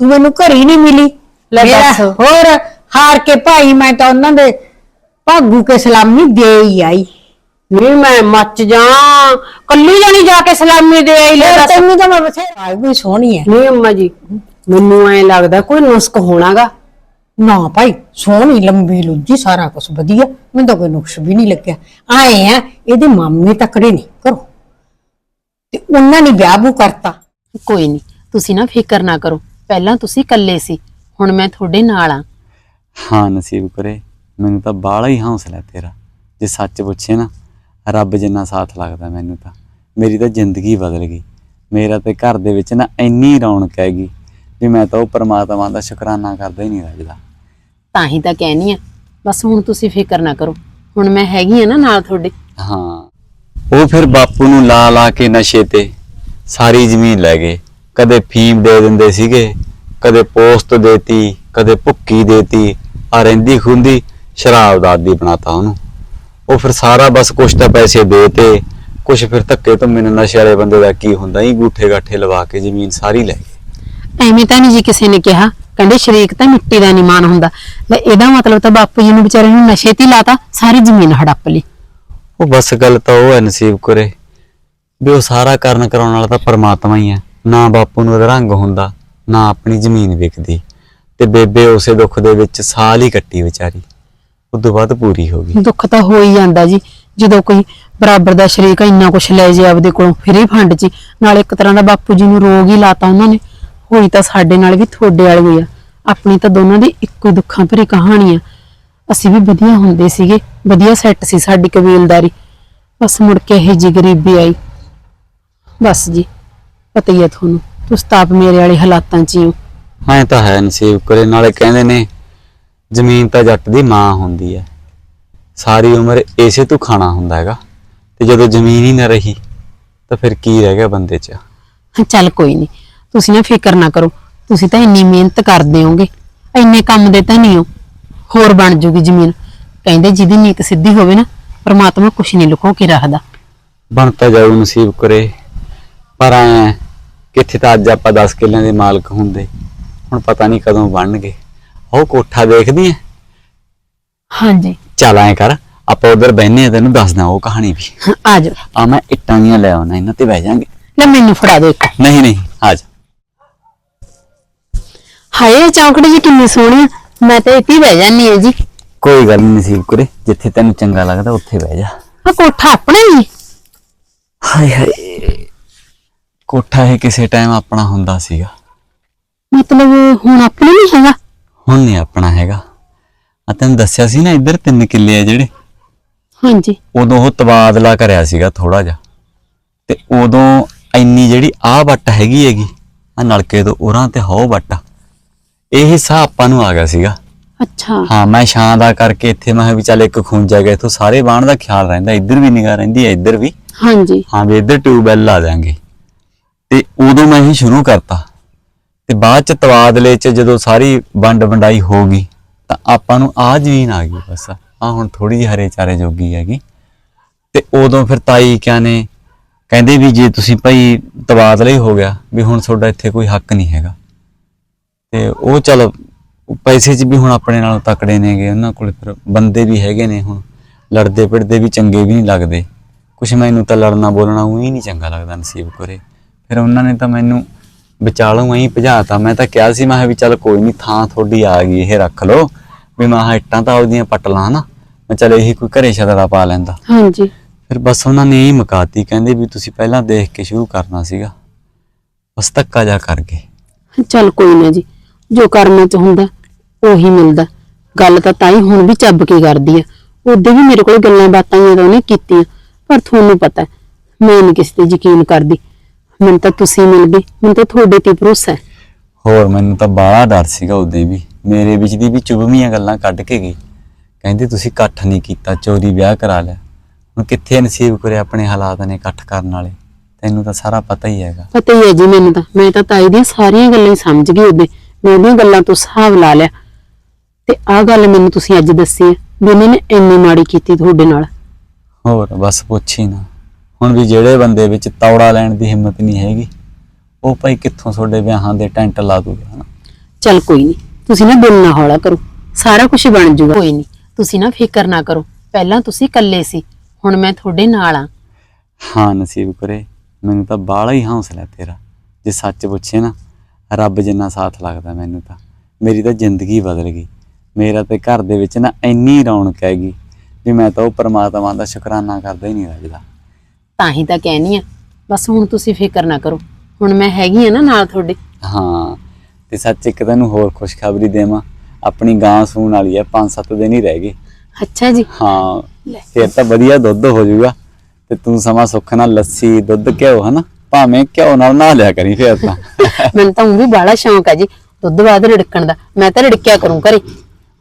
ਤੂੰ ਮੈਨੂੰ ਘਰੀ ਨਹੀਂ ਮਿਲੀ। ਲੈ ਮੇਰਾ ਦੱਸ। ਹੋਰ ਹਾਰ ਕੇ ਭਾਈ ਮੈਂ ਤਾਂ ਉਹਨਾਂ ਦੇ ਭਾਗੂ ਕੇ ਸਲਾਮੀ ਦੇ ਹੀ ਆਈ। ਨਹੀਂ ਮੈਂ ਮੱਚ ਜਾ ਕੱਲੀ ਜਾਣੀ ਜਾ ਕੇ ਸਲਾਮੀ ਦੇ ਆਈ ਲੈ ਦੱਸ। ਤੈਨੂੰ ਤਾਂ ਮੈਂ ਬਥੇਰਾ ਆਈ ਵੀ ਸੋਹਣੀ ਹੈ ਨਹੀਂ ਅੰਮਾ ਜੀ ਮੈਨੂੰ ਐ ਲੱਗਦਾ ਕੋਈ ਨੁਸਕ ਹੋਣਾਗਾ। ਨਾ ਭਾਈ ਸੋਹਣੀ ਲੰਬੀ ਲੁੱਜੀ ਸਾਰਾ ਕੁਝ ਵਧੀਆ। ਮੈਨੂੰ ਤਾਂ ਕੋਈ ਨੁਕਸ ਵੀ ਨਹੀਂ ਲੱਗਿਆ। ਆਏ ਆ ਇਹਦੇ ਮਾਮੇ ਤਕੜੇ ਨਹੀਂ ਕਰੋ। ਤੇ ਉਹਨਾਂ ਨੇ ਵਿਆਹ ਬੂ ਕਰਤਾ। ਕੋਈ ਨਹੀਂ ਤੁਸੀਂ ਨਾ ਫਿਕਰ ਨਾ ਕਰੋ। ਪਹਿਲਾਂ ਤੁਸੀਂ ਇਕੱਲੇ ਸੀ ਹੁਣ ਮੈਂ ਤੁਹਾਡੇ ਨਾਲ ਆ। ਹਾਂ ਨਸੀਬ ਕਰੇ ਮੈਨੂੰ ਤਾਂ ਬਾਹਲਾ ਹੀ ਹੌਸਲਾ ਤੇਰਾ। ਜੇ ਸੱਚ ਪੁੱਛੇ ਨਾ ਰੱਬ ਜਿੰਨਾ ਸਾਥ ਲੱਗਦਾ ਮੈਨੂੰ ਤਾਂ। ਮੇਰੀ ਤਾਂ ਜ਼ਿੰਦਗੀ ਬਦਲ ਗਈ। ਮੇਰਾ ਤੇ ਘਰ ਦੇ ਵਿੱਚ ਨਾ ਇੰਨੀ ਰੌਣਕ ਹੈਗੀ ਵੀ ਮੈਂ ਤਾਂ ਉਹ ਪ੍ਰਮਾਤਮਾ ਦਾ ਸ਼ੁਕਰਾਨਾ ਕਰਦਾ ਹੀ ਨਹੀਂ ਰੱਜਦਾ। ਤਾਂ ਹੀ ਤਾਂ ਕਹਿਨੀ ਆ ਬਸ ਹੁਣ ਤੁਸੀਂ ਫਿਕਰ ਨਾ ਕਰੋ। ਹੁਣ ਮੈਂ ਹੈਗੀ ਆ ਨਾ ਨਾਲ ਤੁਹਾਡੇ। ਹਾਂ। ਉਹ ਫਿਰ ਬਾਪੂ ਨੂੰ ਲਾ ਲਾ ਕੇ ਨਸ਼ੇ ਤੇ ਸਾਰੀ ਜ਼ਮੀਨ ਲੈ ਗਏ। ਕਦੇ ਫੀਮ ਦੇ ਦਿੰਦੇ ਸੀਗੇ ਕਦੇ ਪੋਸਟ ਦੇਤੀ ਕਦੇ ਭੁੱਕੀ ਦੇਤੀ ਆ ਰਹਿੰਦੀ ਖੁੰਦੀ ਸ਼ਰਾਬ ਦਾ ਆਦੀ ਬਣਾਤਾ ਉਹਨੂੰ। ਉਹ ਫਿਰ ਸਾਰਾ ਬਸ ਕੁਛ ਤਾਂ ਪੈਸੇ ਦੇ ਤੇ ਕੁਛ ਫਿਰ ਧੱਕੇ ਤੋਂ ਮੈਨੂੰ ਨਸ਼ੇ ਵਾਲੇ ਬੰਦੇ ਦਾ ਕੀ ਹੁੰਦਾ ਹੀ ਗੂਠੇ ਗਾਠੇ ਲਵਾ ਕੇ ਜ਼ਮੀਨ ਸਾਰੀ ਲੈ ਗਏ। ਐਵੇਂ ਤਾਂ ਨਹੀਂ ਜੀ ਕਿਸੇ ਨੇ ਕਿਹਾ ਕਹਿੰਦੇ ਸ਼ਰੀਕ ਤਾਂ ਮਿੱਟੀ ਦਾ ਨਹੀਂ ਮਾਨ ਹੁੰਦਾ। ਲੈ ਇਹਦਾ ਮਤਲਬ ਤਾਂ ਬਾਪੂ ਜੀ ਨੂੰ ਵਿਚਾਰੇ ਨੂੰ ਨਸ਼ੇ ਤੇ ਲਾਤਾ ਸਾਰੀ ਜ਼ਮੀਨ ਹੜੱਪ ਲਈ। ਉਹ ਬਸ ਗੱਲ ਤਾਂ ਉਹ ਹੈ ਨਸੀਬ ਕਰੇ ਵੀ ਉਹ ਸਾਰਾ ਕਰਨ ਕਰਾਉਣ ਵਾਲਾ ਤਾਂ ਪਰਮਾਤਮਾ ਹੀ ਹੈ। ਨਾ ਬਾਪੂ ਨੂੰ ਰੰਗ ਹੁੰਦਾ, ਨਾ ਆਪਣੀ ਜ਼ਮੀਨ ਵਿਕਦੀ। ਤੇ ਬੇਬੇ ਉਸੇ ਦੁੱਖ ਦੇ ਵਿੱਚ ਸਾਲ ਹੀ ਕੱਟੀ ਵਿਚਾਰੀ। ਉਦੋਂ ਬਾਅਦ ਪੂਰੀ ਹੋ ਗਈ। ਦੁੱਖ ਤਾਂ ਹੋ ਹੀ ਜਾਂਦਾ ਜੀ। ਜਦੋਂ ਕੋਈ ਬਰਾਬਰ ਦਾ ਸ਼ਰੀਕ ਇੰਨਾ ਕੁਛ ਲੈ ਜੇ ਆਪਦੇ ਕੋਲੋਂ, ਫਿਰ ਹੀ ਫੰਡ 'ਚ ਨਾਲ ਇੱਕ ਤਰ੍ਹਾਂ ਦਾ ਬਾਪੂ ਜੀ ਨੂੰ ਰੋਗ ਹੀ ਲਾਤਾ ਉਹਨਾਂ ਨੇ। ਹੋਈ ਤਾਂ ਸਾਡੇ ਨਾਲ ਵੀ ਤੁਹਾਡੇ ਵਾਲੀ ਹੋਈ ਆ। ਆਪਣੀ ਤਾਂ ਦੋਨਾਂ ਦੀ ਇੱਕੋ ਹੀ ਦੁੱਖਾਂ ਭਰੀ ਕਹਾਣੀ ਆ। ਅਸੀਂ ਵੀ ਵਧੀਆ ਹੁੰਦੇ ਸੀਗੇ। ਵਧੀਆ ਸੈੱਟ ਸੀ ਸਾਡੀ ਕਬੀਲਦਾਰੀ। ਬਸ ਮੁੜ ਕੇ ਇਹ ਜੀ ਗਰੀਬੀ ਆਈ। ਬਸ ਜੀ। ਪਤਾ ਹੀ ਆ ਤੁਹਾਨੂੰ। ਤੁਸੀਂ ਤਾਂ ਆਪ ਮੇਰੇ ਵਾਲੇ ਹਾਲਾਤਾਂ 'ਚ ਹੀ ਹੋ। ਹਾਂ ਤਾਂ ਹੈ ਨਸੀਬ ਕਰੇ। ਨਾਲੇ ਕਹਿੰਦੇ ਨੇ ਜ਼ਮੀਨ ਤਾਂ ਜੱਟ ਦੀ ਮਾਂ ਹੁੰਦੀ ਹੈ। ਸਾਰੀ ਉਮਰ ਇਸੇ ਤੋਂ ਖਾਣਾ ਹੁੰਦਾ ਹੈਗਾ। ਤੇ ਜਦੋਂ ਜ਼ਮੀਨ ਹੀ ਨਾ ਰਹੀ ਤਾਂ ਫਿਰ ਕੀ ਰਹਿ ਗਿਆ ਬੰਦੇ 'ਚ? ਚੱਲ ਕੋਈ ਨਹੀਂ। ਤੁਸੀਂ ਨਾ ਫਿਕਰ ਨਾ ਕਰੋ। ਤੁਸੀਂ ਤਾਂ ਇੰਨੀ ਮਿਹਨਤ ਕਰਦੇ ਹੋਗੇ ਇੰਨੇ ਕੰਮ ਦੇ ਤਾਂ ਨਹੀਂ ਹੋ। ਹੋਰ ਬਣ ਜੂਗੀ ਜ਼ਮੀਨ। ਕਹਿੰਦੇ ਜਿਹਦੀ ਨੀਤ ਸਿੱਧੀ ਹੋਵੇ ਨਾ ਪ੍ਰਮਾਤਮਾ ਕੁਛ ਨਹੀਂ ਲੁਕੋ ਕੇ ਰੱਖਦਾ। ਬਣ ਤਾਂ ਜਾਊ ਨਸੀਬ ਕਰੇ। ਪਰ ਐ ਕਿੱਥੇ ਤਾਂ ਅੱਜ ਆਪਾਂ 10 ਕਿੱਲਿਆਂ ਦੇ ਮਾਲਕ ਹੁੰਦੇ। ਹੁਣ ਪਤਾ ਨਹੀਂ ਕਦੋਂ ਬਣਨਗੇ। ਉਹ ਕੋਠਾ ਦੇਖਦੀ ਐ? ਹਾਂਜੀ। ਚੱਲ ਐ ਕਰ ਆਪਾਂ ਉਧਰ ਬੈਨੇ ਆ ਤੈਨੂੰ ਦੱਸਦਾ ਉਹ ਕਹਾਣੀ ਵੀ। ਆ ਜਾਓ ਆ ਮੈਂ ਇੱਟਾਂ ਦੀਆਂ ਲੈ ਆਉਣਾ ਇਹਨਾਂ ਤੇ ਬਹਿ ਜਾਾਂਗੇ। ਲੈ ਮੈਨੂੰ ਫੜਾ ਦਿਓ ਇੱਕ ਨਹੀਂ ਨਹੀਂ ਆ ਜਾ। ਹਾਏ ਚੌਂਕੜੀ ਜੀ ਕਿੰਨੀ ਸੋਹਣੀ ਆ। ਮੈਂ ਤਾਂ ਇੱਥੇ ਹੀ ਬਹਿ ਜਾਨੀ ਆ ਜੀ। ਕੋਈ ਗੱਲ ਨਹੀਂ ਨਸੀਬ ਕਰੇ ਜਿੱਥੇ ਤੈਨੂੰ ਚੰਗਾ ਲੱਗਦਾ ਉੱਥੇ ਬਹਿ ਜਾ। ਆ ਕੋਠਾ ਆਪਣਾ ਹੀ। ਹਾਏ ਹਾਏ। ਕੋਠਾ ਇਹ ਕਿਸੇ ਟਾਈਮ ਆਪਣਾ ਹੁੰਦਾ ਸੀਗਾ। ਮਤਲਬ ਹੁਣ ਆਪਣਾ ਨਹੀਂ ਹੈਗਾ? ਹੁਣ ਨਹੀਂ ਆਪਣਾ ਹੈਗਾ। ਆ ਤੈਨੂੰ ਦੱਸਿਆ ਸੀ ਨਾ ਇੱਧਰ ਤਿੰਨ ਕਿੱਲੇ ਆ ਜਿਹੜੇ। ਹਾਂਜੀ। ਉਦੋਂ ਉਹ ਤਬਾਦਲਾ ਕਰਿਆ ਸੀਗਾ ਥੋੜਾ ਜਿਹਾ। ਤੇ ਉਦੋਂ ਇੰਨੀ ਜਿਹੜੀ ਆਹ ਵੱਟ ਹੈਗੀ ਹੈਗੀ ਆ ਨਲਕੇ ਤੋਂ ਉਰਾਂ ਤੇ ਹੋ ਵੱਟ। ਇਹ ਹਿੱਸਾ ਆਪਾਂ ਨੂੰ ਆ ਗਿਆ ਸੀਗਾ। ਅੱਛਾ। ਹਾਂ ਮੈਂ ਛਾਂ ਦਾ ਕਰਕੇ ਇੱਥੇ ਮੈਂ ਕਿਹਾ ਵੀ ਚੱਲ ਇੱਕ ਖੂੰਜਾ ਗਿਆ ਇਥੋਂ ਸਾਰੇ ਬਾਣ ਦਾ ਖਿਆਲ ਰਹਿੰਦਾ ਇੱਧਰ ਵੀ ਨਿਗਾਹ ਰਹਿੰਦੀ ਹੈ ਇੱਧਰ ਵੀ। ਹਾਂਜੀ। ਹਾਂ ਵੀ ਇੱਧਰ ਟਿਊਬਵੈਲ ਲਾ ਦਿਆਂਗੇ। ਤੇ ਉਦੋਂ ਮੈਂ ਹੀ ਸ਼ੁਰੂ ਕਰਤਾ। ਤੇ ਬਾਅਦ ਚ ਤਬਾਦਲੇ ਚ ਜਦੋਂ ਸਾਰੀ ਵੰਡ ਵੰਡਾਈ ਹੋ ਗਈ, ਤਾਂ ਆਪਾਂ ਨੂੰ ਆ ਜ਼ਮੀਨ ਆ ਗਈ ਬਸ। ਆ ਹੁਣ ਥੋੜੀ ਜਿਹੀ ਹਰੇ ਚਾਰੇ ਜੋਗੀ ਹੈਗੀ। ਤੇ ਉਦੋਂ ਫਿਰ ਤਾਈ ਕਿਆ ਨੇ, ਕਹਿੰਦੇ ਵੀ ਜੇ ਤੁਸੀਂ ਭਾਈ ਤਬਾਦਲਾ ਹੀ ਹੋ ਗਿਆ, ਵੀ ਹੁਣ ਤੁਹਾਡਾ ਇੱਥੇ ਕੋਈ ਹੱਕ ਨਹੀਂ ਹੈਗਾ। ਤੇ ਉਹ ਚਲ ਪੈਸੇ 'ਚ ਵੀ ਹੁਣ ਆਪਣੇ ਨਾਲੋਂ ਤਕੜੇ ਨੇਗੇ, ਉਹਨਾਂ ਕੋਲ ਫਿਰ ਬੰਦੇ ਵੀ ਹੈਗੇ ਨੇ ਹੁਣ। ਲੜਦੇ ਪਿੜਦੇ ਵੀ ਚੰਗੇ ਵੀ ਨਹੀਂ ਲੱਗਦੇ। ਕੁਛ ਮੈਨੂੰ ਤਾਂ ਲੜਨਾ ਬੋਲਣਾ ਉਹੀ ਨਹੀਂ ਚੰਗਾ ਲੱਗਦਾ ਨਸੀਬ ਕਰੇ। ਫਿਰ ਉਹਨਾਂ ਨੇ ਤਾਂ ਮੈਨੂੰ ਵਿਚਾਲੋਂ ਐਂ ਭਜਾਤਾ। ਮੈਂ ਤਾਂ ਕਿਹਾ ਸੀ ਮੈਂ ਕਿਹਾ ਵੀ ਚੱਲ ਕੋਈ ਨਹੀਂ ਥਾਂ ਤੁਹਾਡੀ ਆ ਗਈ ਇਹ ਰੱਖ ਲਓ। ਵੀ ਮੈਂ ਕਿਹਾ ਇੱਟਾਂ ਤਾਂ ਉਹਦੀਆਂ ਪੱਟ ਲਾਂ ਨਾ ਮੈਂ ਚੱਲ ਇਹੀ ਕੋਈ ਘਰੇ ਛਤਰਾ ਪਾ ਲੈਂਦਾ। ਹਾਂਜੀ। ਫਿਰ ਬਸ ਉਹਨਾਂ ਨੇ ਇਹ ਮੁਕਾਤੀ ਕਹਿੰਦੇ ਵੀ ਤੁਸੀਂ ਪਹਿਲਾਂ ਦੇਖ ਕੇ ਸ਼ੁਰੂ ਕਰਨਾ ਸੀਗਾ। ਬਸ ਧੱਕਾ ਜਾ ਕਰ ਗਏ। ਚੱਲ ਕੋਈ ਨਾ ਜੀ ਜੋ ਕਰਮਾਂ ਚ ਹੁੰਦਾ ਉਹੀ ਮਿਲਦਾ। ਗੱਲ ਤਾਂ ਤਾਈ ਹੁਣ ਵੀ ਚੱਬ ਕੇ ਕਰਦੀ ਆ। ਉਹਦੇ ਵੀ ਮੇਰੇ ਕੋਲ ਗੱਲਾਂ ਬਾਤਾਂ ਜਦੋਂ ਉਹਨੇ ਕੀਤੀਆਂ। ਪਰ ਤੁਹਾਨੂੰ ਪਤਾ ਹੈ, ਮੈਂ ਨਹੀਂ ਕਿਸੇ ਤੇ ਯਕੀਨ ਕਰਦੀ। ਮੈਨੂੰ ਤਾਂ ਤੁਸੀਂ ਮਿਲ ਗਏ। ਮੈਨੂੰ ਤਾਂ ਤੁਹਾਡੇ ਤੇ ਭਰੋਸਾ ਹੈ। ਹੋਰ ਮੈਨੂੰ ਤਾਂ ਬਾਹਲਾ ਡਰ ਸੀਗਾ ਉਦੋਂ ਵੀ। ਮੇਰੇ ਵਿੱਚ ਦੀ ਵੀ ਚੁਭਵੀਆਂ ਗੱਲਾਂ ਕੱਢ ਕੇ ਗਈ। ਕਹਿੰਦੀ ਤੁਸੀਂ ਇਕੱਠ ਨਹੀਂ ਕੀਤਾ ਚੋਰੀ ਵਿਆਹ ਕਰਾ ਲਿਆ। ਹੁਣ ਕਿੱਥੇ ਨਸੀਬ ਕਰੇ ਆਪਣੇ ਹਾਲਾਤ ਨੇ ਇਕੱਠ ਕਰਨ ਵਾਲੇ? ਤੈਨੂੰ ਤਾਂ ਸਾਰਾ ਪਤਾ ਹੀ ਹੈਗਾ। ਪਤਾ ਹੀ ਹੈ ਜੀ ਮੈਨੂੰ ਤਾਂ। ਮੈਂ ਤਾਂ ਤਾਈ ਦੀਆਂ ਸਾਰੀਆਂ ਗੱਲਾਂ ਹੀ ਸਮਝ ਗਈ ਉਹਦੇ। ਮੈਂ ਉਹਦੀਆਂ ਗੱਲਾਂ ਤੋਂ ਹਿਸਾਬ ਲਾ ਲਿਆ। ਤੇ ਆਹ ਗੱਲ ਮੈਨੂੰ ਤੁਸੀਂ ਅੱਜ ਦੱਸੀ ਹੈ ਵੀ ਉਹਨਾਂ ਨੇ ਇੰਨੀ ਮਾੜੀ ਕੀਤੀ ਤੁਹਾਡੇ ਨਾਲ। ਹੋਰ ਬਸ ਪੁੱਛ ਨਾ। ਹੁਣ ਵੀ ਜਿਹੜੇ ਬੰਦੇ ਵਿੱਚ ਤੌੜਾ ਲੈਣ ਦੀ ਹਿੰਮਤ ਨਹੀਂ ਹੈਗੀ ਉਹ ਭਾਈ ਕਿੱਥੋਂ ਤੁਹਾਡੇ ਵਿਆਹਾਂ ਦੇ ਟੈਂਟ ਲਾ ਦੂਗਾ ਹਨਾ? ਚੱਲ ਕੋਈ ਨਹੀਂ ਤੁਸੀਂ ਨਾ ਦਿਲ ਨਾ ਹੌਲਾ ਕਰੋ ਸਾਰਾ ਕੁਝ ਬਣ ਜਾਊਗਾ ਕੋਈ ਨਹੀਂ ਤੁਸੀਂ ਨਾ ਫਿਕਰ ਨਾ ਕਰੋ ਪਹਿਲਾਂ ਤੁਸੀਂ ਇਕੱਲੇ ਸੀ ਹੁਣ ਮੈਂ ਤੁਹਾਡੇ ਨਾਲ ਆ ਹਾਂ ਨਸੀਬ ਕਰੇ ਮੈਨੂੰ ਤਾਂ ਬਾਹਲਾ ਹੀ ਹੌਸਲਾ ਹੈ ਤੇਰਾ ਜੇ ਸੱਚ ਪੁੱਛੇ ਨਾ ਰੱਬ ਜਿੰਨਾ ਸਾਥ ਲੱਗਦਾ ਮੈਨੂੰ ਤਾਂ ਮੇਰੀ ਤਾਂ ਜ਼ਿੰਦਗੀ ਬਦਲ ਗਈ ਮੇਰਾ ਤੇ ਘਰ ਦੇ ਵਿੱਚ ਨਾ ਇੰਨੀ ਰੌਣਕ ਹੈਗੀ ਵੀ ਮੈਂ ਤਾਂ ਉਹ ਪ੍ਰਮਾਤਮਾ ਦਾ ਸ਼ੁਕਰਾਨਾ ਕਰਦਾ ਹੀ ਨਹੀਂ ਰੱਜਦਾ। ਤਾਂ ਹੀ ਤਾਂ ਕਹਿਨੀ ਆ। ਬਸ ਹੁਣ ਤੁਸੀਂ ਫਿਕਰ ਨਾ ਕਰੋ। ਹੁਣ ਮੈਂ ਹੈਗੀ ਆ ਨਾ ਨਾਲ ਤੁਹਾਡੇ। ਹਾਂ ਤੇ ਸੱਚ ਇੱਕ ਤੈਨੂੰ ਹੋਰ ਖੁਸ਼ਖਬਰੀ ਦੇਵਾਂ। ਆਪਣੀ ਗਾਂ ਸੂਣ ਵਾਲੀ ਹੈ 5-7 ਦਿਨ ਹੀ ਰਹਿ ਗਏ। ਅੱਛਾ ਜੀ। ਹਾਂ ਫਿਰ ਤਾਂ ਵਧੀਆ ਦੁੱਧ ਹੋ ਜਾਊਗਾ। ਤੇ ਤੂੰ ਸਮਾਂ ਸੁੱਖ ਨਾਲ ਲੱਸੀ ਦੁੱਧ ਘਿਓ ਹਨਾ? ਭਾਵੇਂ ਘਿਓ ਨਾਲ ਨਹਾ ਲਿਆ ਕਰੀ ਫਿਰ ਤਾਂ। ਮੈਨੂੰ ਤਾਂ ਉਹ ਵੀ ਬਾਹਲਾ ਸ਼ੌਂਕ ਹੈ ਜੀ ਦੁੱਧ ਬਾਅਦ ਰਿੜਕਣ ਦਾ। ਮੈਂ ਤਾਂ ਰਿੜਕਿਆ ਕਰੂੰ ਘਰੇ।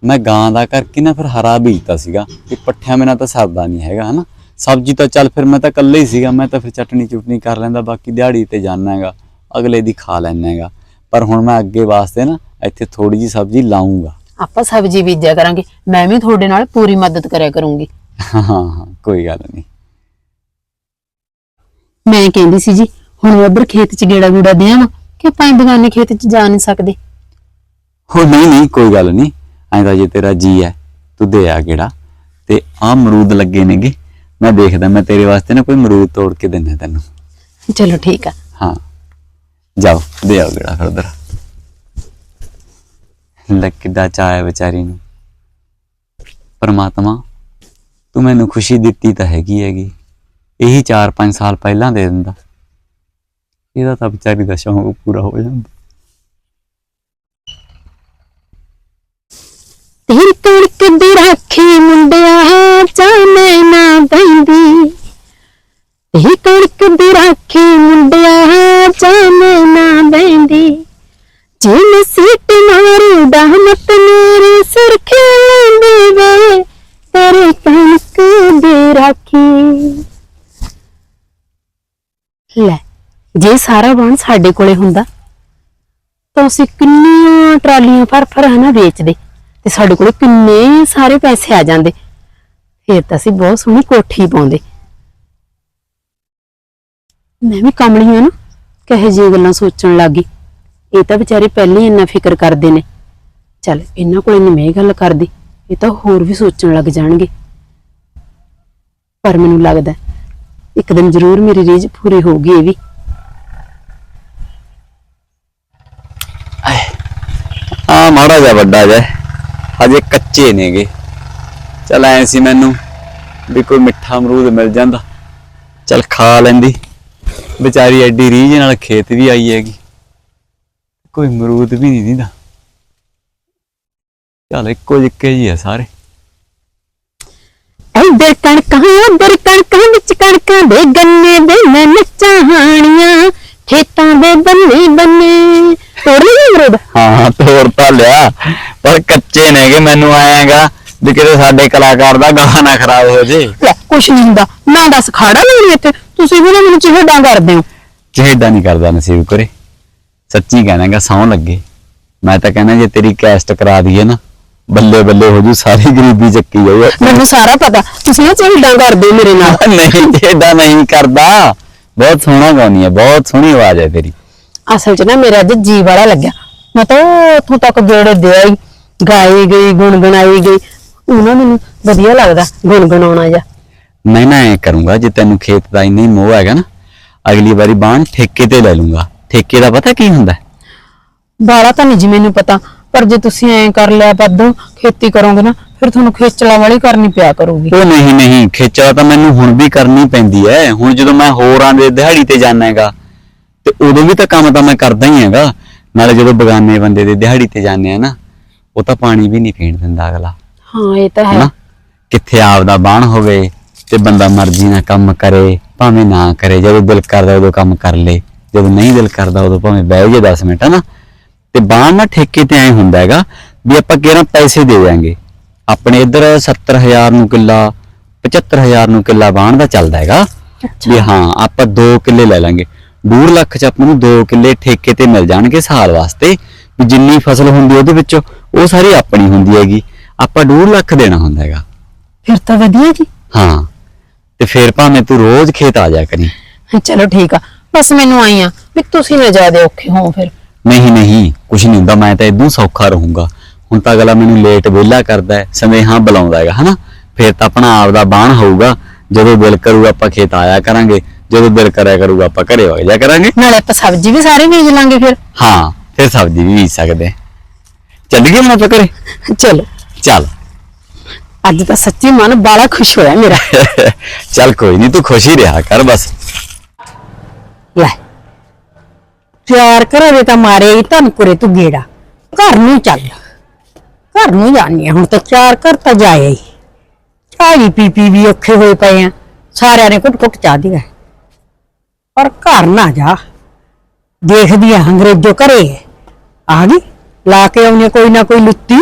ਮੈਂ ਗਾਂ ਦਾ ਕਰਕੇ ਨਾ ਫਿਰ ਹਰਾ ਬੀਜਤਾ ਸੀਗਾ। ਕਿ ਪੱਠਿਆਂ ਬਿਨਾਂ ਤਾਂ ਸਰਦਾ ਨਹੀਂ ਹੈਗਾ ਹਨਾ? ਸਬਜ਼ੀ ਤਾਂ ਚੱਲ ਫਿਰ ਮੈਂ ਤਾਂ ਇਕੱਲੇ ਹੀ ਸੀਗਾ ਮੈਂ ਤਾਂ ਫਿਰ ਚਟਣੀ ਚੁਟਣੀ ਕਰ ਲੈਂਦਾ ਬਾਕੀ ਦਿਹਾੜੀ ਤੇ ਜਾਣਾ ਹੈਗਾ ਅਗਲੇ ਦੀ ਖਾ ਲੈਣਾ ਹੈਗਾ। ਪਰ ਹੁਣ ਮੈਂ ਅੱਗੇ ਵਾਸਤੇ ਨਾ ਇੱਥੇ ਥੋੜੀ ਜੀ ਸਬਜ਼ੀ ਲਾਉਂਗਾ ਆਪਾਂ ਸਬਜ਼ੀ ਬੀਜਿਆ ਕਰਾਂਗੇ ਮੈਂ ਵੀ ਤੁਹਾਡੇ ਨਾਲ ਪੂਰੀ ਮਦਦ ਕਰਿਆ ਕਰੂੰਗੀ। ਹਾਂ ਹਾਂ ਕੋਈ ਗੱਲ ਨਹੀਂ ਮੈਂ ਕਹਿੰਦੀ ਸੀ ਜੀ ਹੁਣ ਉਧਰ ਖੇਤ 'ਚ ਗੇੜਾ ਗੂੜਾ ਦੇ ਆਵਾਂ ਕਿ ਆਪਾਂ ਇਹ ਬਗਾਨੇ ਖੇਤ 'ਚ ਜਾ ਨਹੀਂ ਸਕਦੇ? ਹੋ ਨਹੀਂ ਨਹੀਂ ਕੋਈ ਗੱਲ ਨਹੀਂ ਐਂ ਤਾਂ ਜੇ ਤੇਰਾ ਜੀ ਹੈ ਤੂੰ ਦੇ ਆ ਕਿਹੜਾ ਤੇ ਆ ਅਮਰੂਦ ਲੱਗੇ ਨੇਗੇ। ਮੈਂ ਦੇਖਦਾ ਮੈਂ ਤੇਰੇ ਵਾਸਤੇ ਨਾ ਕੋਈ ਅਮਰੂਦ ਤੋੜ ਕੇ ਦਿੰਦਾ ਤੈਨੂੰ। ਚਲੋ ਠੀਕ ਆ। ਹਾਂ ਜਾਓ ਦੇ ਆਓ ਕਿਹੜਾ ਫਿਰ ਉਧਰ। ਲੱਕ ਕਿੱਦਾਂ ਚਾਹ ਹੈ ਵਿਚਾਰੀ ਨੂੰ। ਪਰਮਾਤਮਾ ਤੂੰ ਮੈਨੂੰ ਖੁਸ਼ੀ ਦਿੱਤੀ ਤਾਂ ਹੈਗੀ ਹੈਗੀ। ਇਹੀ 4-5 ਸਾਲ ਪਹਿਲਾਂ ਦੇ ਦਿੰਦਾ। ਇਹਦਾ ਤਾਂ ਵਿਚਾਰੀ ਦਾ ਸ਼ੌਂਕ ਪੂਰਾ ਹੋ ਜਾਂਦਾ। ਤੇਰੀ ਕਣਕ ਦੀ ਰਾਖੀ ਮੁੰਡਿਆ ਚਾਨੇ ਨਾ ਪੈਂਦੀ ਤੇਰੀ ਕਣਕ ਦੀ ਰਾਖੀ ਮੁੰਡਿਆ ਚਾਨੇ ਨਾ ਪੈਂਦੀ ਜਿਨ ਸੀਟ ਮਾਰੂ ਦਹਮਤ ਮੇਰੀ ਸੁਰਖੀ ਲੈਂਦੀ ਵੇ, ਤੇਰੀ ਕਣਕ ਦੀ ਰਾਖੀ। ਲੈ, ਜੇ ਸਾਰਾ ਬਣ ਸਾਡੇ ਕੋਲੇ ਹੁੰਦਾ, ਤਾਂ ਅਸੀਂ ਕਿੰਨੀਆਂ ਟਰਾਲੀਆਂ ਭਰ ਭਰ ਹਨਾ ਵੇਚਦੇ, ਤੇ ਸਾਡੇ ਕੋਲ ਕਿੰਨੇ ਸਾਰੇ ਪੈਸੇ ਆ ਜਾਂਦੇ। ਫਿਰ ਤਾਂ ਅਸੀਂ ਬਹੁਤ ਸੋਹਣੀ ਕੋਠੀ ਪਾਉਂਦੇ। ਮੈਂ ਵੀ ਕਮਲੀ ਹਾਂ ਨਾ, ਕਹੇ ਜੀ ਗੱਲਾਂ ਸੋਚਣ ਲੱਗ ਗਈ। ਇਹ ਤਾਂ ਵਿਚਾਰੇ ਪਹਿਲੇ ਹੀ ਇੰਨਾ ਫਿਕਰ ਕਰਦੇ ਨੇ। ਚੱਲ, ਇਹਨਾਂ ਕੋਲ ਇੰਨੀ ਮੈਂ ਗੱਲ ਕਰਦੀ, ਇਹ ਤਾਂ ਹੋਰ ਵੀ ਸੋਚਣ ਲੱਗ ਜਾਣਗੇ। ਪਰ ਮੈਨੂੰ ਲੱਗਦਾ ਇੱਕ ਦਿਨ ਜ਼ਰੂਰ ਮੇਰੀ ਰੀਝ ਪੂਰੀ ਹੋਊਗੀ ਇਹ ਵੀ। ਆ ਮਾੜਾ ਜਿਹਾ ਵੱਡਾ ਜਿਹਾ ਹਜੇ ਕੱਚੇ ਨੇਗੇ। ਚਲ ਐਂ ਸੀ ਮੈਨੂੰ ਵੀ ਕੋਈ ਮਿੱਠਾ ਅਮਰੂਦ ਮਿਲ ਜਾਂਦਾ। ਚਲ ਖਾ ਲੈਂਦੀ। ਵਿਚਾਰੀ ਐਡੀ ਰੀਝ ਨਾਲ ਖੇਤ ਵੀ ਆਈ ਹੈਗੀ। ਕੋਈ ਅਮਰੂਦ ਵੀ ਨਹੀਂ ਦਿੰਦਾ। ਚਲ ਇੱਕੋ ਜਿੱਕੇ ਜੀ ਆ ਸਾਰੇ। ਇੱਧਰ ਕਣਕਾਂ ਉੱਧਰ ਕਣਕਾਂ ਵਿੱਚ ਕਣਕਾਂ ਦੇ ਗੰਨੇ ਦੇ ਮੈਂ ਨੱਚਾਂ ਹਾਣੀਆਂ। ਖੇਤਾਂ ਦੇ ਬੰਨੇ ਬੰਨੇ। ਤੋੜ ਲਈ ਅਮਰੂਦ? ਹਾਂ ਤੋੜ ਤਾਂ ਲਿਆ। ਪਰ ਕੱਚੇ ਨੇਗੇ ਮੈਨੂੰ ਆਏਗਾ ਵੀ ਕਿਤੇ ਸਾਡੇ ਕਲਾਕਾਰ ਦਾ ਗਾਣਾ ਨਾ ਖਰਾਬ ਹੋ ਜੇ। ਲੈ ਕੁਛ ਨਹੀਂ ਹੁੰਦਾ। ਨਾ ਦੱਸ ਖਾੜਾ ਨਹੀਂ ਇੱਥੇ? ਤੁਸੀਂ ਵੀ ਨਾ ਮੈਨੂੰ ਚਿਹੜਾ ਕਰਦੇ ਹੋ। ਚਿਹੜਾ ਨਹੀਂ ਕਰਦਾ ਨਸੀਬ ਕਰੇ। ਸੱਚੀ ਕਹਿਣਾਗਾ ਸੌਂ ਲੱਗੇ। ਮੈਂ ਤਾਂ ਕਹਿੰਦਾ ਜੇ ਤੇਰੀ ਕੈਸਟ ਕਰਾ ਦਈਏ ਨਾ ਬੱਲੇ ਬੱਲੇ ਹੋ ਜੂ ਸਾਰੀ ਗਰੀਬੀ ਚੱਕੀ ਜਾਊ ਮੈਨੂੰ ਸਾਰਾ ਪਤਾ। ਤੁਸੀਂ ਨਾ ਚਿਹੜਾ ਕਰਦੇ ਹੋ ਮੇਰੇ ਨਾਲ। ਨਹੀਂ ਚਿਹੜਾ ਨਹੀਂ ਕਰਦਾ। ਬਹੁਤ ਸੋਹਣਾ ਗਾਉਣੀ ਹੈ ਬਹੁਤ ਸੋਹਣੀ ਆਵਾਜ਼ ਹੈ ਤੇਰੀ। ਅਸਲ 'ਚ ਨਾ ਮੇਰਾ ਅੱਜ ਜੀ ਵਾਲਾ ਲੱਗਿਆ। ਮੈਂ ਤਾਂ ਉੱਥੋਂ ਤੱਕ ਜਿਹੜੇ ਦੇ ਆਈ। ਗਾਈ ਗਈ ਗੁਣਗੁਣਾਈ ਗਈ। ਉਹਨਾਂ ਨੂੰ ਵਧੀਆ ਲੱਗਦਾ ਗੁਣਗੁਣਾਉਣਾ ਜਾਂ ਮੈਂ ਨਾ ਐ ਕਰੂੰਗਾ ਜੇ ਤੈਨੂੰ ਖੇਤ ਦਾ ਇੰਨਾ ਮੋਹ ਹੈਗਾ ਨਾ ਅਗਲੀ ਵਾਰੀ ਬਾਣ ਠੇਕੇ ਤੇ ਲੈ ਲੂੰਗਾ। ਠੇਕੇ ਦਾ ਪਤਾ ਕੀ ਹੁੰਦਾ? ਬਾਲਾ ਤਾਂ ਨਹੀਂ ਜੀ ਮੈਨੂੰ ਪਤਾ ਪਰ ਜੇ ਤੁਸੀਂ ਐਂ ਕਰ ਲਿਆ ਪੱਦੋਂ ਖੇਤੀ ਕਰੋਗੇ ਨਾ ਫਿਰ ਤੁਹਾਨੂੰ ਖੇਚਲਾ ਵਾਲੀ ਕਰਨੀ ਪਿਆ ਕਰੂਗੀ। ਉਹ ਨਹੀਂ ਨਹੀਂ ਖੇਚਲਾ ਤਾਂ ਮੈਨੂੰ ਹੁਣ ਵੀ ਕਰਨੀ ਪੈਂਦੀ ਹੈ ਹੁਣ ਜਦੋਂ ਮੈਂ ਹੋਰਾਂ ਦੇ ਦਿਹਾੜੀ ਤੇ ਜਾਣਾ ਹੈਗਾ ਤੇ ਉਦੋਂ ਵੀ ਤਾਂ ਕੰਮ ਤਾਂ ਮੈਂ ਕਰਦਾ ਹੀ ਹੈਗਾ। ਨਾਲੇ ਜਦੋਂ ਬਗਾਨੇ ਬੰਦੇ ਦੇ ਦਿਹਾੜੀ ਤੇ ਜਾਂਦੇ ਆ ਨਾ ਉਹ ਤਾਂ ਪਾਣੀ ਵੀ ਨਹੀਂ ਪੀਣ ਦਿੰਦਾ ਅਗਲਾ। ਹਾਂ ਇਹ ਤਾਂ ਹੈ। ਕਿੱਥੇ ਆਪਦਾ ਬਾਣ ਹੋਵੇ ਤੇ ਬੰਦਾ ਮਰਜ਼ੀ ਨਾਲ ਕੰਮ ਕਰੇ ਭਾਵੇਂ ਨਾ ਕਰੇ ਜਦੋਂ ਦਿਲ ਕਰਦਾ ਉਦੋਂ ਕੰਮ ਕਰ ਲੇ ਜਦੋਂ ਨਹੀਂ ਦਿਲ ਕਰਦਾ ਉਦੋਂ ਭਾਵੇਂ ਬਹਿ ਜੇ 10 ਮਿੰਟ ਹਨਾ? ਤੇ ਬਾਣ ਨਾ ਠੇਕੇ ਤੇ ਐ ਹੁੰਦਾ ਹੈਗਾ ਵੀ ਆਪਾਂ ਕਿਹੜਾ ਪੈਸੇ ਦੇ ਦਿਆਂਗੇ। ਆਪਣੇ ਇੱਧਰ 70000 ਨੂੰ ਕਿੱਲਾ 75000 ਨੂੰ ਕਿੱਲਾ ਬਾਣ ਦਾ ਚੱਲਦਾ ਹੈਗਾ। ਵੀ ਹਾਂ ਆਪਾਂ 2 ਕਿੱਲੇ ਲੈ ਲਾਂਗੇ। 2 ਲੱਖ ਚ ਆਪਾਂ ਨੂੰ 2 ਕਿੱਲੇ ਠੇਕੇ ਤੇ ਮਿਲ ਜਾਣਗੇ ਸਾਲ ਵਾਸਤੇ। ਵੀ ਜਿੰਨੀ ਫਸਲ ਹੁੰਦੀ ਉਹਦੇ ਵਿੱਚੋਂ ਉਹ ਸਾਰੀ ਆਪਣੀ ਹੁੰਦੀ ਹੈਗੀ। ਆਪਾਂ 2 ਲੱਖ ਦੇਣਾ ਹੁੰਦਾ ਹੈਗਾ। ਫਿਰ ਤਾਂ ਵਧੀਆ ਜੀ। ਹਾਂ। ਤੇ ਫਿਰ ਭਾਵੇਂ ਤੂੰ ਰੋਜ਼ ਖੇਤ ਆ ਜਾ ਕਰੀ। ਚਲੋ ਠੀਕ ਆ ਬਸ ਮੈਨੂੰ ਆਈ ਆ ਵੀ ਤੁਸੀਂ ਨਾ ਜ਼ਿਆਦਾ ਔਖੇ ਹੋ ਫਿਰ। ਨਹੀਂ ਨਹੀਂ ਕੁਝ ਨਹੀਂ ਹੁੰਦਾ ਮੈਂ ਤਾਂ ਇਦੋਂ ਸੌਖਾ ਰਹੂੰਗਾ। ਹੁਣ ਤਾਂ ਅਗਲਾ ਮੈਨੂੰ ਲੇਟ ਵਿਹਲਾ ਕਰਦਾ ਹੈ ਸਮੇਂ ਹਾਂ ਬੁਲਾਉਂਦਾ ਹੈਗਾ ਹਨਾ? ਫਿਰ ਤਾਂ ਆਪਣਾ ਆਪ ਦਾ ਬਾਣ ਹੋਊਗਾ ਜਦੋਂ ਦਿਲ ਕਰੂ ਆਪਾਂ ਖੇਤ ਆਇਆ ਕਰਾਂਗੇ ਜਦੋਂ ਦਿਲ ਕਰਿਆ ਕਰੂਗਾ ਆਪਾਂ ਘਰੇ ਵਗ ਜਾ ਕਰਾਂਗੇ। ਨਾਲੇ ਆਪਾਂ ਸਬਜ਼ੀ ਵੀ ਸਾਰੇ ਬੀਜ ਲਾਂਗੇ ਫਿਰ। ਹਾਂ ਫਿਰ ਸਬਜ਼ੀ ਵੀ ਬੀਜ ਸਕਦੇ ਹਾਂ। ਚੱਲ ਗਏ ਹੁਣ ਆਪਾਂ ਘਰੇ? ਚਲੋ। ਚੱਲ। ਅੱਜ ਤਾਂ ਸੱਚੀ ਮਨ ਬਾਲਾ ਖੁਸ਼ ਹੋਇਆ ਮੇਰਾ ਚੱਲ ਕੋਈ ਨਹੀਂ ਤੂੰ ਖੁਸ਼ ਹੀ ਰਿਹਾ ਕਰ ਬਸ ਲੈ ਪਿਆਰ ਕਰੇ ਤਾਂ ਮਾਰੇ ਹੀ ਧਨਪੁਰੇ ਤੂੰ ਗੇੜਾ ਘਰ ਨੂੰ ਚੱਲ ਘਰ ਨੂੰ ਜਾਣੀ ਹੁਣ ਤਾਂ ਚਾਰ ਘਰ ਤਾਂ ਜਾਏ ਹੀ ਚਾਹ ਵੀ ਪੀ ਪੀ ਵੀ ਔਖੇ ਹੋਏ ਪਏ ਆ ਸਾਰਿਆਂ ਨੇ ਕੁੱਟ ਕੁੱਟ ਚਾਹ ਦਿਆ ਪਰ ਘਰ ਨਾ ਜਾ ਦੇਖਦੀ ਆ ਅੰਗਰੇਜ਼ੋ ਘਰੇ ਆ ਗਈ ਲਾ ਕੇ ਆਉਣੀ ਕੋਈ ਨਾ ਕੋਈ ਲੁੱਤੀ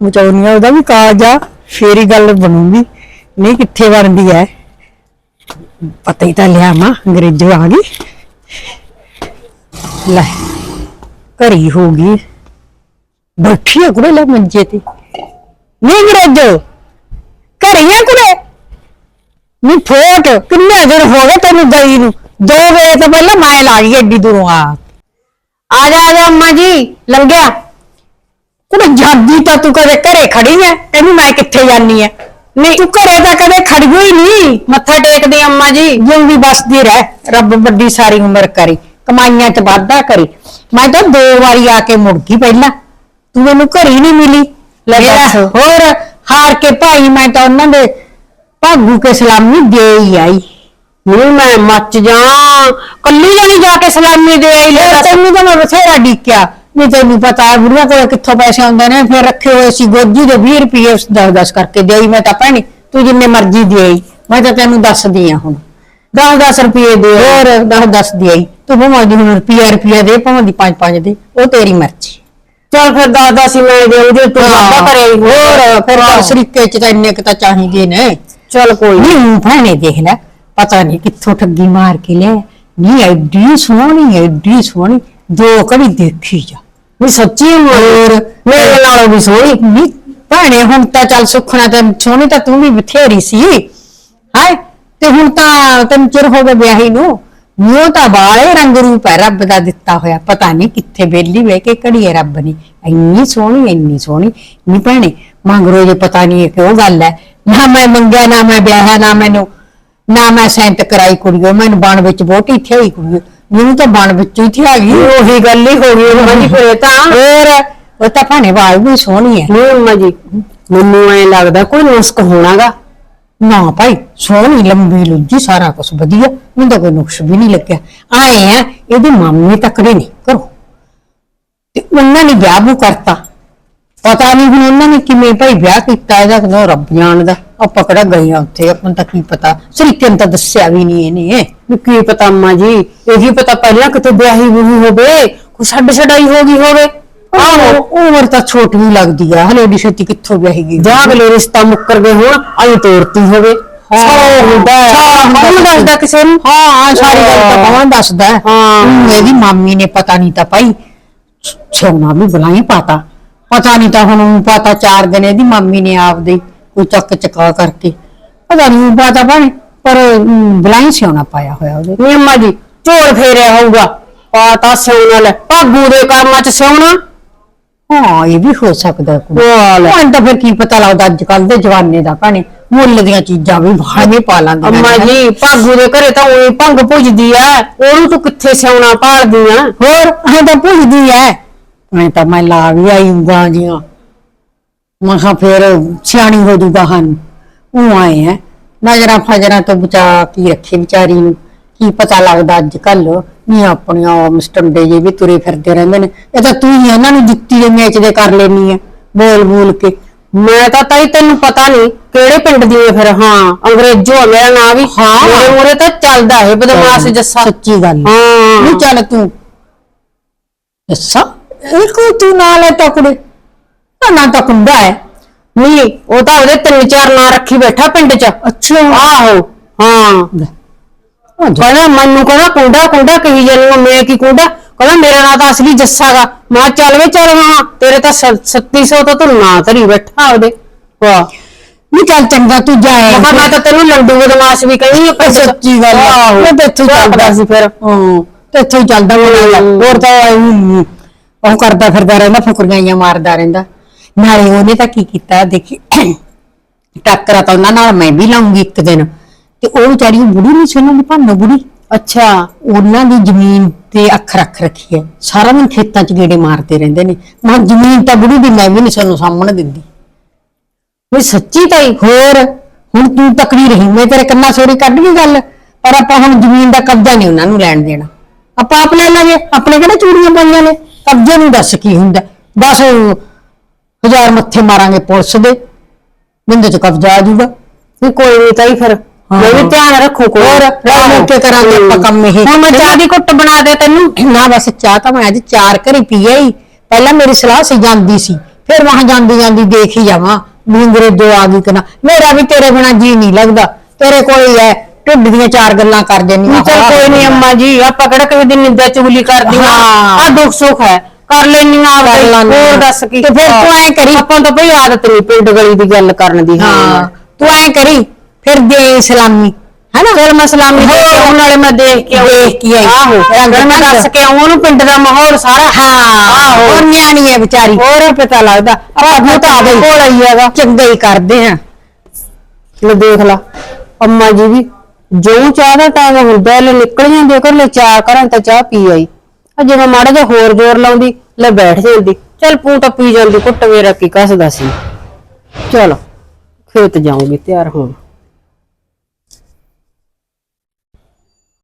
ਮਚਾਉਣੀ ਆ ਉਹਦਾ ਵੀ ਕਾਜ ਆ ਫੇਰ ਹੀ ਗੱਲ ਬਣੂਗੀ। ਨਹੀਂ, ਕਿੱਥੇ ਬਣਦੀ ਐ? ਪਤਾ ਹੀ ਤਾਂ ਲਿਆ ਮਾਂ, ਅੰਗਰੇਜ਼ੋ ਆ ਗਈ। ਲੈ, ਘਰੀ ਹੋ ਗਈ। ਬੈਠੀ ਆ ਕੁੜੇ, ਲੈ ਮੰਜੇ ਤੇ। ਨਹੀਂ ਅੰਗਰੇਜ਼ੋ, ਘਰੀ ਆ ਕੁੜੇ? ਨਹੀਂ ਫੋਟ, ਕਿੰਨੇ ਦਿਨ ਹੋ ਗਏ ਤੈਨੂੰ ਗਈ ਨੂੰ। ਦੋ ਵੇ ਤੋਂ ਪਹਿਲਾਂ ਮੈਂ ਲਾ ਗਈ ਐਡੀ ਦੂਰੋਂ ਆ ਆ ਜਾ ਆ ਜਾ, ਅੰਮਾ ਜੀ, ਲੰਘਿਆ। ਕੁੜੇ ਜਾਂਦੀ ਤਾਂ ਤੂੰ ਕਦੇ ਘਰੇ ਖੜੀ ਐ? ਇਹਨੂੰ ਮੈਂ ਕਿੱਥੇ ਜਾਨੀ ਐ? ਨਹੀਂ ਤੂੰ ਘਰੇ ਤਾਂ ਕਦੇ ਖੜੀ ਹੋਈ ਨਹੀਂ। ਮੱਥਾ ਟੇਕਦੀ ਅੰਮਾ ਜੀ। ਜਿਉਂਦੀ ਬਸਦੀ ਰਹਿ ਰੱਬ ਵੱਡੀ ਸਾਰੀ ਉਮਰ ਕਰੇ ਕਮਾਈਆਂ ਚ ਵਾਧਾ ਕਰੇ। ਮੈਂ ਤਾਂ ਦੋ ਵਾਰੀ ਆ ਕੇ ਮੁੜ ਗਈ ਪਹਿਲਾਂ। ਤੂੰ ਮੈਨੂੰ ਘਰੇ ਹੀ ਨਹੀਂ ਮਿਲੀ। ਲੈ ਮੇਰਾ- ਦੱਸ। ਹੋਰ ਹਾਰ ਕੇ ਭਾਈ ਮੈਂ ਤਾਂ ਉਹਨਾਂ ਦੇ ਭਾਗੂ ਕੇ ਸਲਾਮੀ ਦੇ ਹੀ ਆਈ। ਨਹੀਂ ਮੈਂ ਮੱਚ ਜਾ ਕੱਲੀ ਜਾਣੀ ਜਾ ਕੇ ਸਲਾਮੀ ਦੇ ਆਈ ਲੈ। ਤੈਨੂੰ ਤਾਂ ਮੈਂ ਬਥੇਰਾ ਡਿੱਕਿਆ। ਨਹੀਂ ਤੈਨੂੰ ਪਤਾ ਹੈ ਬੁੜੀਆਂ ਕੋਲ ਕਿੱਥੋਂ ਪੈਸੇ ਆਉਂਦੇ ਨੇ ਫਿਰ ਰੱਖੇ ਹੋਏ ਸੀ ਗੋਜੀ ਦੇ 20 ਰੁਪਏ 10 10 ਕਰਕੇ ਦੇਈ ਮੈਂ ਤਾਂ ਭੈਣੀ ਤੂੰ ਜਿੰਨੇ ਮਰਜ਼ੀ ਦੇਈ ਮੈਂ ਤਾਂ ਤੈਨੂੰ ਦੱਸਦੀ ਆ ਹੁਣ। 10 10 ਰੁਪਏ ਦੇ ਹੋਰ? 10 10 ਦੇਈ ਤੂੰ ਭਾਵੇਂ ਦੀ ਹੁਣ ਰੁਪਿਆ ਰੁਪਿਆ ਦੇ ਭਾਵੇਂ ਦੀ 5 5 ਦੇ ਉਹ ਤੇਰੀ ਮਰਜ਼ੀ। ਚੱਲ ਫਿਰ ਦਾਦਾ ਸੀ ਮੈਂ ਦੇ ਉਹਦੇ ਤੂੰ ਬਾਬਾ ਕਰੇ ਹੋਰ ਫਿਰ ਸਰੀਕੇ ਚ ਤਾਂ ਇੰਨੇ ਕੁ ਤਾਂ ਚਾਹੀਦੇ ਨੇ। ਚੱਲ ਕੋਈ। ਨਹੀਂ ਭੈਣੇ ਦੇਖ ਲੈ ਪਤਾ ਨਹੀਂ ਕਿੱਥੋਂ ਠੱਗੀ ਮਾਰ ਕੇ ਲਿਆ ਨਹੀਂ ਐਡੀ ਸੋਹਣੀ ਐਡੀ ਸੋਹਣੀ। ਦੋ ਕੜੀ ਦੇਖੀ ਜਾ। ਮੈਂ ਸੱਚੀ ਹੋਰ, ਮੇਰੇ ਨਾਲੋਂ ਵੀ ਸੋਹਣੀ। ਨਹੀਂ ਭੈਣੇ, ਹੁਣ ਤਾਂ ਚੱਲ ਸੁਖਣਾ ਤੇ ਸੋਹਣੀ ਤਾਂ ਤੂੰ ਵੀ ਬਥੇਰੀ ਸੀ। ਹਾਏ, ਤੇ ਹੁਣ ਤਾਂ ਤੈਨੂੰ ਚਿਰ ਹੋ ਗਿਆ ਵਿਆਹੀ ਨੂੰ। ਨਿਉ ਤਾਂ ਬਾਲੇ ਰੰਗ ਰੂਪ ਹੈ, ਰੱਬ ਦਾ ਦਿੱਤਾ ਹੋਇਆ। ਪਤਾ ਨਹੀਂ ਕਿੱਥੇ ਬੇਲੀ ਵੇ ਕੇ ਘੜੀ ਹੈ ਰੱਬ ਨੇ ਇੰਨੀ ਸੋਹਣੀ ਇੰਨੀ ਸੋਹਣੀ। ਨਹੀਂ ਭੈਣੇ, ਮੰਗਰੋ ਜੇ ਪਤਾ ਨਹੀਂ ਇਹ ਉਹ ਗੱਲ ਹੈ। ਨਾ ਮੈਂ ਮੰਗਿਆ, ਨਾ ਮੈਂ ਵਿਆਹਿਆ, ਨਾ ਮੈਨੂੰ, ਨਾ ਮੈਂ ਸੈਂਟ ਕਰਾਈ ਕੁੜੀਓ। ਮੈਨੂੰ ਬਣ ਵਿੱਚ ਵੋਟੀ ਥਈ ਕੁੜੀਓ। ਮੈਨੂੰ ਤਾਂ ਬਣ ਵਿੱਚੋਂ ਹੀ ਥਿਆ ਗਈ। ਉਹੀ ਗੱਲ ਹੀ ਹੋ ਗਈ ਅੰਮਾ ਜੀ ਫਿਰ ਤਾਂ ਹੋਰ ਉਹ ਤਾਂ ਭਾਣੇ ਵਾਲ ਵੀ ਸੋਹਣੀ ਹੈ। ਨਹੀਂ ਅੰਮਾ ਜੀ ਮੈਨੂੰ ਐ ਲੱਗਦਾ ਕੋਈ ਨੁਸਕ ਹੋਣਾਗਾ। ਨਾ ਭਾਈ ਸੋਹਣੀ ਲੰਬੀ ਲੁੱਜੀ ਸਾਰਾ ਕੁਝ ਵਧੀਆ। ਮੈਨੂੰ ਤਾਂ ਕੋਈ ਨੁਕਸ ਵੀ ਨਹੀਂ ਲੱਗਿਆ। ਆਏ ਆ ਇਹਦੀ ਮਾਮੀ ਤੱਕੜੇ ਨਹੀਂ ਕਰੋ ਤੇ ਉਹਨਾਂ ਨੇ ਵਿਆਹ ਵੀ ਕਰਤਾ। ਪਤਾ ਨਹੀਂ ਹੁਣ ਉਹਨਾਂ ਨੇ ਕਿਵੇਂ ਭਾਈ ਵਿਆਹ ਕੀਤਾ ਇਹਦਾ ਕਿਦੋਂ ਰੱਬ ਜਾਣਦਾ ਆਪਾਂ ਕਿਹੜਾ ਗਏ ਆ ਉੱਥੇ ਆਪਾਂ ਨੂੰ ਤਾਂ ਕੀ ਪਤਾ। ਸਰੀਕੇ ਨੂੰ ਤਾਂ ਦੱਸਿਆ ਵੀ ਨਹੀਂ ਇਹਨੇ ਵੀ ਕੀ ਪਤਾ ਅੰਮਾ ਜੀ ਇਹੀ ਪਤਾ ਪਹਿਲਾਂ ਕਿਤੇ ਵਿਆਹੀ ਵੂਹੀ ਹੋਵੇ ਕੋਈ ਛੱਡ ਛਡਾਈ ਹੋ ਗਈ ਹੋਵੇ। ਆਹੋ। ਉਮਰ ਤਾਂ ਛੋਟੀ ਹੀ ਲੱਗਦੀ ਆ ਹਲੇ ਡੀ ਛੇਤੀ ਕਿੱਥੋਂ ਵਿਆਹੀ ਗਈ। ਜਾਂ ਅਗਲੇ ਰਿਸ਼ਤਾ ਮੁੱਕਰ ਗਏ ਹੁਣ ਆਈ ਤੋਰਤੀ ਹੋਵੇ। ਹੁੰਦਾ ਹੈ। ਕੌਣ ਦੱਸਦਾ ਕਿਸੇ ਨੂੰ। ਹਾਂ ਹਾਂ ਸਾਰੀ ਗੱਲ ਤਾਂ ਕੌਣ ਦੱਸਦਾ ਹੈ? ਇਹਦੀ ਮਾਮੀ ਨੇ ਪਤਾ ਨਹੀਂ ਤਾਂ ਭਾਈ ਸੋਨਾ ਵੀ ਬੁਲਾਈ ਪਾਤਾ। ਪਤਾ ਨਹੀਂ ਤਾਂ ਹੁਣ ਪਾਤਾ ਚਾਰ ਦਿਨ ਇਹਦੀ ਮਾਮੀ ਨੇ ਆਪਦੇ ਕੋਈ ਚੱਕ ਚਕਾ ਕਰਕੇ। ਪਤਾ ਨਹੀਂ ਪਾਤਾ ਭਾਵੇਂ ਪਰ ਬੁਲਾਈ ਸਿਉਣਾ ਪਾਇਆ ਹੋਇਆ ਉਹਦੇ। ਨਹੀਂ ਅੰਮਾ ਜੀ ਝੋਲ ਫੇਰਿਆ ਹੋਊਗਾ। ਪਾਤਾ ਸਿਉਣਾ ਲੈ ਭਾਗੂ ਦੇ ਕੰਮਾਂ ਚ ਸਿਉਣਾ। ਹਾਂ ਇਹ ਵੀ ਹੋ ਸਕਦਾ ਕੋਈ। ਵਾਹ ਲੈ। ਹੁਣ ਤਾਂ ਫਿਰ ਕੀ ਪਤਾ ਲੱਗਦਾ ਅੱਜ ਕੱਲ ਦੇ ਜਵਾਨੇ ਦਾ ਭਾਣੇ ਮੁੱਲ ਦੀਆਂ ਚੀਜ਼ਾਂ ਵੀ ਬਾਹਵੇਂ ਪਾ ਲਾਂਗੇ ਅੰਮਾ ਜੀ ਭਾਗੂ ਦੇ ਘਰੇ ਤਾਂ ਉਹੀ ਭੰਗ ਭੁਜਦੀ ਐ ਉਹਨੂੰ ਤੂੰ ਕਿੱਥੇ ਸਿਉਣਾ ਭਾਲਦੀ ਆ? ਹੋਰ ਐ ਤਾਂ ਪੁੱਛਦੀ ਐ ਮੈਂ ਤਾਂ ਮੈਂ ਲਾ ਵੀ ਆਈ ਉਂਗਾਂ ਜੀਆਂ ਮੈਂ ਕਿਹਾ ਫੇਰ ਸਿਆਣੀ ਹੋ ਜੂਗਾ ਹਨ। ਉਹ ਆਏ ਐ ਨਜ਼ਰਾਂ ਫਜਰਾਂ ਤੋਂ ਬਚਾ ਕੀ ਰੱਖੇ ਵਿਚਾਰੀ ਨੂੰ। ਕੀ ਪਤਾ ਲੱਗਦਾ ਅੱਜ ਕੱਲ ਨਹੀਂ ਆਪਣੀਆਂ ਮਿਸਟੰਡੇ ਜੇ ਵੀ ਤੁਰੇ ਫਿਰਦੇ ਰਹਿੰਦੇ ਨੇ। ਇਹ ਤਾਂ ਤੂੰ ਹੀ ਉਹਨਾਂ ਨੂੰ ਜੁੱਤੀ ਦੇ ਮੇਚ ਦੇ ਕਰ ਲੈਣੀ ਐ ਬੋਲ ਬੋਲ ਕੇ। ਮੈਂ ਤਾਂ ਤਾਈ ਤੈਨੂੰ ਪਤਾ ਨਹੀਂ ਕਿਹੜੇ ਪਿੰਡ ਦੀ ਐ ਫਿਰ। ਹਾਂ ਅੰਗਰੇਜ਼ੋ ਆ ਮੇਰਾ ਨਾਂ ਵੀ ਹਾਂ। ਮੇਰੇ ਮੂਹਰੇ ਤਾਂ ਚੱਲਦਾ ਹੈ। ਬਦਮਾਸ਼ ਜੱਸਾ। ਸੱਚੀ ਗੱਲ। ਹਾਂ। ਨਹੀਂ ਚੱਲ ਤੂੰ। ਅੱਛਾ ਇਹ ਤੂੰ ਨਾਲ ਹੈ ਤਕੜੇ ਨਾ ਨਾ ਤਾਂ ਕੁੰਡਾ ਹੈ। ਨਹੀਂ ਉਹ ਤਾਂ ਉਹਦੇ ਤਿੰਨ ਚਾਰ ਨਾਂ ਰੱਖੀ ਬੈਠਾ ਪਿੰਡ 'ਚ। ਅੱਛਾ। ਆਹੋ ਹਾਂ। ਕਹਿੰਦਾ ਮੈਨੂੰ ਕਹਿੰਦਾ ਕੁੰਡਾ ਕੁੰਡਾ ਕਹੀ ਜਾਨੀ ਮੈਂ ਕੀ ਕੁੰਡਾ? ਕਹਿੰਦਾ ਮੇਰਾ ਨਾਂ ਤਾਂ ਅਸਲੀ ਜੱਸਾ ਗਾ। ਮੈਂ ਕਿਹਾ ਚੱਲ ਵੇ ਚੱਲ ਹਾਂ ਤੇਰੇ ਤਾਂ 3700 ਤੋਂ ਤੂੰ ਨਾਂ ਧਰੀ ਬੈਠਾ ਉਹਦੇ। ਵਾਹ। ਨਹੀਂ ਚੱਲ ਚੰਗਾ ਤੂੰ ਜਾਏ ਮੈਂ ਕਿਹਾ ਮੈਂ ਤਾਂ ਤੈਨੂੰ ਲੰਡੂ ਬਦਮਾਸ਼ ਵੀ ਕਹਿੰਦੀ ਆ ਪਰ ਸੱਚੀ ਗੱਲ। ਮੈਂ ਤਾਂ ਇੱਥੋਂ ਚੱਲਦਾ ਸੀ। ਫਿਰ। ਹਾਂ ਤੇ ਇੱਥੇ ਚੱਲਦਾ ਹੋਣਾ ਹੋਰ ਤਾਂ ਉਹ ਕਰਦਾ ਫਿਰਦਾ ਰਹਿੰਦਾ ਫੁਕਰੀਆਂ ਮਾਰਦਾ ਰਹਿੰਦਾ। ਨਾਲੇ ਉਹਨੇ ਤਾਂ ਕੀ ਕੀਤਾ ਦੇਖੀ ਟੱਕਰਾ ਤਾਂ ਉਹਨਾਂ ਨਾਲ ਮੈਂ ਵੀ ਲਾਉਂਗੀ ਇੱਕ ਦਿਨ। ਤੇ ਉਹ ਵਿਚਾਰੀ ਉਹ ਬੁੜੀ ਨਹੀਂ ਸੀ ਉਹਨਾਂ ਦੀ ਭਾਨੋ ਬੁੜੀ। ਅੱਛਾ। ਉਹਨਾਂ ਦੀ ਜ਼ਮੀਨ ਤੇ ਅੱਖ ਰੱਖ ਰੱਖੀ ਹੈ। ਸਾਰਾ ਦਿਨ ਖੇਤਾਂ 'ਚ ਗੇੜੇ ਮਾਰਦੇ ਰਹਿੰਦੇ ਨੇ। ਮੈਂ ਜ਼ਮੀਨ ਤਾਂ ਬੁੜੀ ਦੀ ਮੈਂ ਵੀ ਨਹੀਂ ਸਾਨੂੰ ਸਾਹਮਣੇ ਦਿੰਦੀ। ਵੀ ਸੱਚੀ ਤਾਈ ਹੋਰ ਹੁਣ ਤੂੰ ਤਕੜੀ ਰਹੀ ਮੈਂ ਤੇਰੇ ਕੰਨਾਂ ਸੋਰੀ ਕੱਢ ਗਈ ਗੱਲ। ਪਰ ਆਪਾਂ ਹੁਣ ਜ਼ਮੀਨ ਦਾ ਕਬਜ਼ਾ ਨਹੀਂ ਉਹਨਾਂ ਨੂੰ ਲੈਣ ਦੇਣਾ। ਆਪਾਂ ਆਪ ਲੈ ਲਾਂਗੇ ਆਪਣੇ ਕਿਹੜੇ ਚੂੜੀਆਂ ਪਾਈਆਂ ਨੇ? ਕਬਜ਼ੇ ਨੂੰ ਦੱਸ ਕੀ ਹੁੰਦਾ? ਬਸ ਹਜ਼ਾਰ ਮੱਥੇ ਮਾਰਾਂਗੇ ਪੁਲਿਸ ਦੇ। ਬਿੰਦੇ ਚ ਕਬਜ਼ਾ ਆ ਜਾਊਗਾ। ਵੀ ਕੋਈ ਨਹੀਂ ਤਾਈ ਫਿਰ। ਮੈਂ ਵੀ ਧਿਆਨ ਰੱਖੂ ਕੋਈ। ਹੋਰ ਰਲ ਮਿਲ ਕੇ ਕਰਾਂਗੇ ਆਪਾਂ ਕੰਮ ਇਹ। ਹੁਣ ਮੈਂ ਚਾਹ ਦੀ ਕੁੱਟ ਬਣਾ ਦੇ ਤੈਨੂੰ। ਨਾ ਬਸ ਚਾਹ ਤਾਂ ਮੈਂ ਅੱਜ ਚਾਰ ਘਰੀ ਪੀ ਆਈ। ਪਹਿਲਾਂ ਮੇਰੀ ਸਲਾਹ ਸੀ ਜਾਂਦੀ ਸੀ। ਫਿਰ ਵਾਹ ਜਾਂਦੀ ਜਾਂਦੀ ਦੇਖ ਹੀ ਜਾਵਾਂ। ਵੀ ਅੰਗਰੇਜ਼ੋ ਆ ਗਈ ਕਿ ਨਾ। ਮੇਰਾ ਵੀ ਤੇਰੇ ਬਿਨਾ ਜੀ ਨਹੀਂ ਲੱਗਦਾ। ਤੇਰੇ ਕੋਲ ਹੀ ਹੈ। ਢਿੱਡ ਦੀਆਂ ਚਾਰ ਗੱਲਾਂ ਕਰ ਜੰਨੀਆਂ ਚਲ ਕੋਈ ਨਹੀਂ ਅੰਮਾ ਜੀ ਆਪਾਂ ਕਿਹੜਾ ਕਿਸੇ ਦੀ ਨਿੰਦਾ ਚੁਗਲੀ ਕਰਦੀਆਂ ਹਾਂ। ਆ ਦੁੱਖ ਸੁੱਖ ਹੈ। ਕਰ ਲੈਣੀਆਂ ਕਰ ਆਪੇ ਲੈਂਦੀਆਂ। ਹੋਰ ਦੱਸ ਕੀ? ਤੇ ਫਿਰ ਤੂੰ ਐਂ ਕਰੀ। ਆਪਾਂ ਨੂੰ ਤਾਂ ਭਈ ਆਦਤ ਨਹੀਂ ਪਿੰਡ ਗਲੀ ਦੀ ਗੱਲ ਕਰਨ ਦੀ। ਹਾਂ। ਤੂੰ ਐ ਕਰੀ ਫਿਰ ਦੇ ਸਲਾਮੀ। ਹੈਨਾ? ਚਲ ਮੈਂ ਸਲਾਮੀ ਦੇ ਕੇ ਆਉਣ ਵਾਲੇ ਮੈਂ ਦੇਖ ਕੇ ਆਊਂ। ਦੇਖ ਕੇ ਆਈ। ਆਹੋ। ਰੰਗ ਫਿਰ ਮੈਂ ਢੰਗ। ਦੱਸ ਕੇ ਆਉਂ ਉਹਨੂੰ ਪਿੰਡ ਦਾ ਮਾਹੌਲ ਸਾਰਾ। ਹਾਂ। ਉਹ ਨਿਆਣੀ ਹੈ ਵਿਚਾਰੀ। ਹੋਰ ਪਤਾ ਲੱਗਦਾ। ਆਪਾਂ ਤਾਂ ਆ ਗਈ ਕੋਲ ਆਈ ਹੈਗਾ। ਚੰਗਾ ਹੀ ਕਰਦੇ ਆ। ਲੈ ਦੇਖ ਲਾ। ਅੰਮਾ ਜੀ ਵੀ ਜੋ ਚਾਹ ਦਾ ਟਾਈਮ ਹੁੰਦਾ, ਲੈ ਨਿਕਲ ਜਾਂਦੇ ਘਰ ਲੈ ਚਾਹ ਕਰਨ ਤਾਂ ਚਾਹ ਪੀ ਆਈ। ਆ ਜਦੋਂ ਮਾੜਾ ਜਿਹਾ ਹੋਰ ਜ਼ੋਰ ਲਾਉਂਦੀ, ਲੈ ਬੈਠ ਜਾਂਦੀ। ਚੱਲ ਪੂ ਤਾਂ ਪੀ ਜਾਂਦੀ ਘੁੱਟ ਮੇਰਾ ਕੀ ਕੱਸਦਾ ਸੀ। ਚਲ, ਖੇਤ ਜਾਊਂਗੀ, ਤਿਆਰ ਹੋਣ